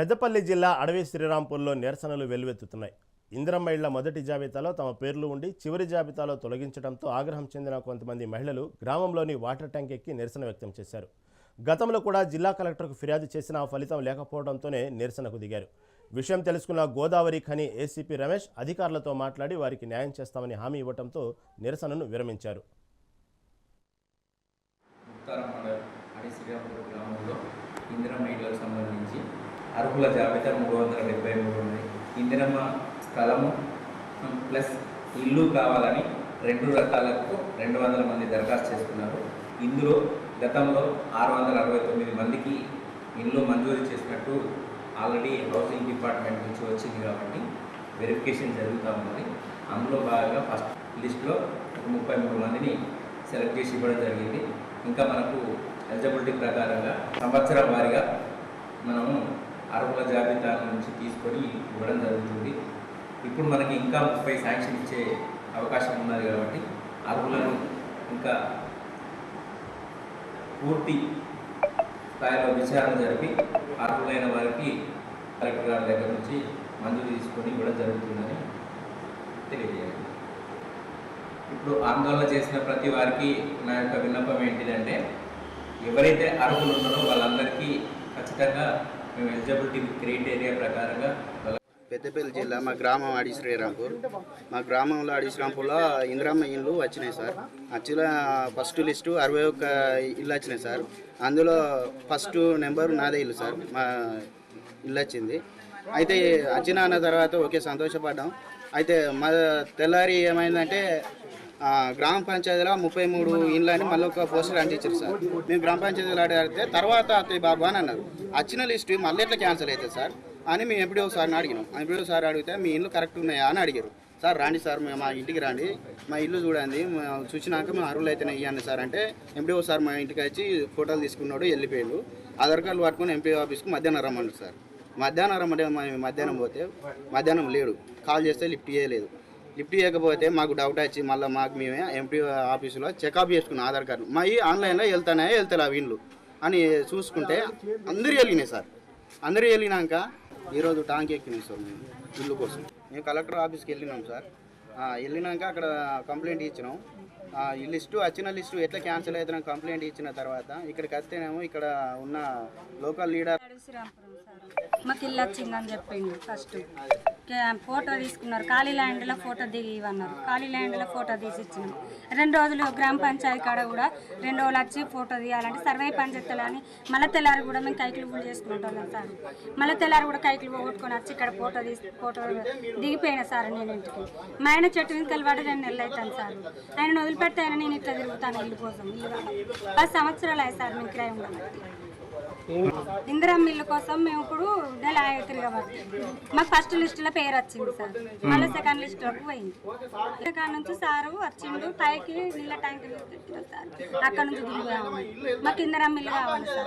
పెద్దపల్లి జిల్లా అడవి శ్రీరాంపూర్లో నిరసనలు వెల్లువెత్తుతున్నాయి. ఇందిరమ్మ ఇళ్ళ మొదటి జాబితాలో తమ పేర్లు ఉండి చివరి జాబితాలో తొలగించడంతో ఆగ్రహం చెందిన కొంతమంది మహిళలు గ్రామంలోని వాటర్ ట్యాంక్ ఎక్కి నిరసన వ్యక్తం చేశారు. గతంలో కూడా జిల్లా కలెక్టర్కు ఫిర్యాదు చేసినా ఫలితం లేకపోవడంతోనే నిరసనకు దిగారు. విషయం తెలుసుకున్న గోదావరి ఖని ఏసీపీ రమేష్ అధికారులతో మాట్లాడి వారికి న్యాయం చేస్తామని హామీ ఇవ్వడంతో నిరసనను విరమించారు. గ్రామంలో ఇందిరమ్మ సంబంధించి అర్హుల జాబితా మూడు వందల డెబ్బై మూడు ఉన్నాయి. ఇందిరమ్మ స్థలము? ప్లస్ ఇల్లు కావాలని రెండు రకాలకు రెండు వందల మంది దరఖాస్తు చేసుకున్నారు. ఇందులో గతంలో ఆరు వందల అరవై తొమ్మిది మందికి ఇల్లు మంజూరు చేసినట్టు ఆల్రెడీ హౌసింగ్ డిపార్ట్మెంట్ నుంచి వచ్చింది కాబట్టి వెరిఫికేషన్ జరుగుతూ ఉన్నది. అందులో భాగంగా ఫస్ట్ లిస్ట్లో ఒక ముప్పై మూడు మందిని సెలెక్ట్ చేసి ఇవ్వడం జరిగింది. ఇంకా మనకు ఎలిజిబిలిటీ ప్రకారంగా సంవత్సరం వారీగా అర్హుల జాబితా నుంచి తీసుకొని ఇవ్వడం జరుగుతుంది. ఇప్పుడు మనకి ఇంకా ముప్పై శాంక్షన్ ఇచ్చే అవకాశం ఉన్నది కాబట్టి అర్హులను ఇంకా పూర్తి స్థాయిలో విచారణ జరిపి అర్హులైన వారికి కలెక్టర్ గారి దగ్గర నుంచి మంజూరు తీసుకొని ఇవ్వడం జరుగుతుందని తెలియజేయాలి. ఇప్పుడు ఆందోళన చేసిన ప్రతి వారికి నా యొక్క విన్నపం ఏంటిదంటే ఎవరైతే అర్హులు ఉన్నారో వాళ్ళందరికీ ఖచ్చితంగా మేము ఎలిజిబిలిటీ క్రైటీరియా ప్రకారంగా పెద్దపల్లి జిల్లా మా గ్రామం అడి శ్రీరాంపూర్. మా గ్రామంలో అడి శ్రీరాంపూర్లో ఇందిరమ్మ ఇల్లు వచ్చినాయి సార్. యాక్చువల్గా ఫస్ట్ లిస్టు అరవై ఒక్క ఇల్లు వచ్చినాయి సార్. అందులో ఫస్ట్ నెంబర్ నాదే ఇల్లు సార్. మా ఇల్లు వచ్చింది. అయితే వచ్చిన అన్న తర్వాత ఓకే సంతోషపడ్డాం. అయితే మా తెల్లారి ఏమైందంటే గ్రామ పంచాయతీలో ముప్పై మూడు ఇండ్లు అని మళ్ళీ ఒక పోస్టర్ అంటించారు సార్. మేము గ్రామ పంచాయతీలో అడిగితే తర్వాత అత్తయ్య బాబు అని అన్నారు. వచ్చిన లిస్టు మళ్ళీ ఎట్లా క్యాన్సిల్ అవుతుంది సార్? అని మేము ఎప్పుడో సార్ని అడిగినాం. ఎప్పుడో సార్ అడిగితే మీ ఇల్లు కరెక్ట్ ఉన్నాయా అని అడిగారు. సార్ రాండి సార్ మేము మా ఇంటికి రాండి. మా ఇల్లు చూడండి. చూసినాక మేము అరువులు అయితేనే ఇవ్వండి సార్ అంటే ఎంపీ సార్ మా ఇంటికి వచ్చి ఫోటోలు తీసుకున్నాడు వెళ్ళిపోయాడు. ఆధార్ కార్డు పట్టుకొని ఎంపీ ఆఫీస్కి మధ్యాహ్నం రమ్మన్నారు సార్. మధ్యాహ్నం రమ్మంటే మేము మధ్యాహ్నం పోతే మధ్యాహ్నం లేడు. కాల్ చేస్తే లిఫ్ట్ చేయలేదు. లిఫ్ట్ చేయకపోతే మాకు డౌట్ వచ్చి మళ్ళీ మాకు మేమే ఎంపీ ఆఫీసులో చెకప్ చేసుకున్నాం ఆధార్ కార్డు. మా ఈ ఆన్లైన్లో వెళ్తానే వెళ్తారు ఆ వీళ్ళు అని చూసుకుంటే అందరూ వెళ్ళినాయి సార్. అందరూ వెళ్ళినాక ఈరోజు టాంక్ ఎక్కినాం సార్ మేము ఇల్లు కోసం. మేము కలెక్టర్ ఆఫీస్కి వెళ్ళినాం సార్. వెళ్ళినాక అక్కడ కంప్లైంట్ ఇచ్చినాం. ఈ లిస్టు వచ్చిన లిస్టు ఎట్లా క్యాన్సిల్ అవుతున్నా కంప్లైంట్ ఇచ్చిన తర్వాత ఇక్కడికి వస్తేనేమో ఇక్కడ ఉన్న లోకల్ లీడర్ మాకు ఇల్లు వచ్చిందని చెప్పింది ఫస్ట్ ఫోటో తీసుకున్నారు. ఖాళీ ల్యాండ్లో ఫోటో దిగి ఇవ్వన్నారు ఖాళీ ల్యాండ్లో ఫోటో తీసి ఇచ్చినాం. రెండు రోజులు గ్రామ పంచాయతీ కాడ కూడా రెండు రోజులు వచ్చి ఫోటో తీయాలంటే సర్వే పంచాయతీలు అని మళ్ళీ తెల్లారి కూడా మేము కైకిలు పూలు చేసుకుంటాం సార్. మళ్ళీ తెల్లారి కూడా కైకిలు పోగొట్టుకొని వచ్చి ఇక్కడ ఫోటో తీసి ఫోటో దిగిపోయినా సార్ నేను ఇంటికి. మా ఆయన చెట్టు మీద కలివాడు రెండు నెలలు అవుతాను సార్. ఆయన వదిలిపెడితే ఆయన నేను ఇట్లా తిరుగుతాను ఇల్లు కోసం. ఇల్లు పది సంవత్సరాలు అయ్యాయి సార్ మేము కిరాయి ఇందిరా మిల్లు కోసం మేము ఇప్పుడు నెల తిరగబట్టి మాకు ఫస్ట్ లిస్ట్లో పేరు వచ్చింది సార్. మళ్ళీ సెకండ్ లిస్ట్లోకి పోయింది. ఇక్కడ నుంచి సారు వచ్చిండు పైకి నీళ్ళ ట్యాంక్ సార్. అక్కడ నుంచి దిగిపోయాము మాకు ఇందిరా మిల్లు కావాలి సార్.